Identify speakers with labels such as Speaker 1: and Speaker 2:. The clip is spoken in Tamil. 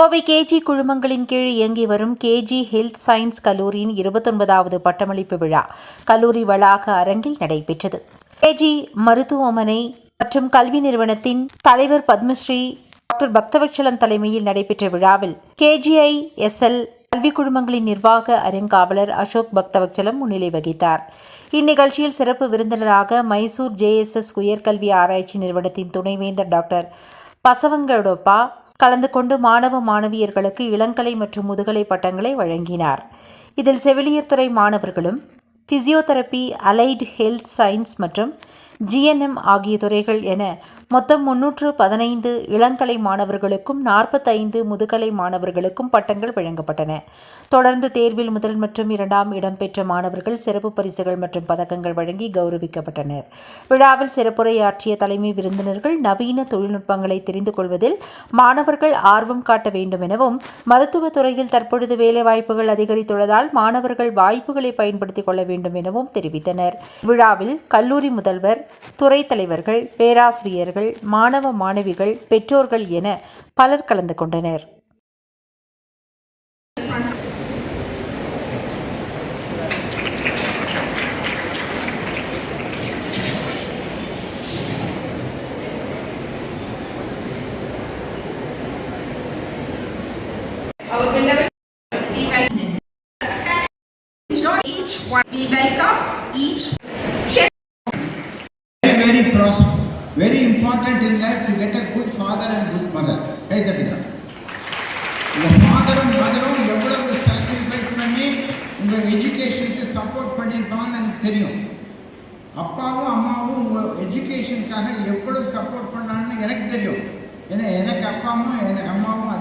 Speaker 1: கோவை கேஜி குழுமங்களின் கீழ் இயங்கி வரும் கேஜி ஹெல்த் சயின்ஸ் கல்லூரியின் இருபத்தொன்பதாவது பட்டமளிப்பு விழா கல்லூரி வளாக அரங்கில் நடைபெற்றது. கேஜி மருத்துவமனை மற்றும் கல்வி நிறுவனத்தின் தலைவர் பத்மஸ்ரீ டாக்டர் பக்தவச்சலம் தலைமையில் நடைபெற்ற விழாவில் கேஜிஐ எஸ்எல் கல்வி குழுமங்களின் நிர்வாக அருங்காவலர் அசோக் பக்தவச்சலம் முன்னிலை வகித்தார். இந்நிகழ்ச்சியில் சிறப்பு விருந்தினராக மைசூர் ஜேஎஸ்எஸ் உயர்கல்வி ஆராய்ச்சி நிறுவனத்தின் துணைவேந்தர் டாக்டர் பசவங்கடோப்பா கலந்து கொண்டு மாணவ மாணவியர்களுக்கு இளங்கலை மற்றும் முதுகலை பட்டங்களை வழங்கினார். இதில் செவிலியர் துறை மாணவர்களும் பிசியோதெரப்பி அலைட் ஹெல்த் சயின்ஸ் மற்றும் ஜிஎன்எம் ஆகிய துறைகள் என மொத்தம் முன்னூற்று பதினைந்து இளங்கலை மாணவர்களுக்கும் நாற்பத்தைந்து முதுகலை மாணவர்களுக்கும் பட்டங்கள் வழங்கப்பட்டன. தொடர்ந்து தேர்வில் முதல் மற்றும் இரண்டாம் இடம் பெற்ற மாணவர்கள் சிறப்பு பரிசுகள் மற்றும் பதக்கங்கள் வழங்கி கௌரவிக்கப்பட்டனர். விழாவில் சிறப்புரையாற்றிய தலைமை விருந்தினர்கள் நவீன தொழில்நுட்பங்களை தெரிந்து கொள்வதில் மாணவர்கள் ஆர்வம் காட்ட வேண்டும் எனவும் மருத்துவத் துறையில் தற்பொழுது வேலைவாய்ப்புகள் அதிகரித்துள்ளதால் மாணவர்கள் வாய்ப்புகளை பயன்படுத்திக் கொள்ள வேண்டும் எனவும் தெரிவித்தனர். விழாவில் கல்லூரி முதல்வர் துறை தலைவர்கள் பேராசிரியர்கள் மாணவர்கள் மாணவ மாணவிகள் பெற்றோர்கள் என பலர் கலந்து கொண்டனர்
Speaker 2: each one. We welcome each
Speaker 3: very important in life to get a good father and good mother கை தட்டுங்க உங்கள் ஃபாதரும் மதரும் எவ்வளவு சாக்ரிஃபைஸ் பண்ணி உங்கள் எஜுகேஷனுக்கு சப்போர்ட் பண்ணியிருப்பாங்கன்னு எனக்கு தெரியும். அப்பாவும் அம்மாவும் உங்கள் எஜுகேஷனுக்காக எவ்வளவு சப்போர்ட் பண்ணாங்கன்னு எனக்கு தெரியும். ஏன்னா எனக்கு அப்பா அம்மாவும்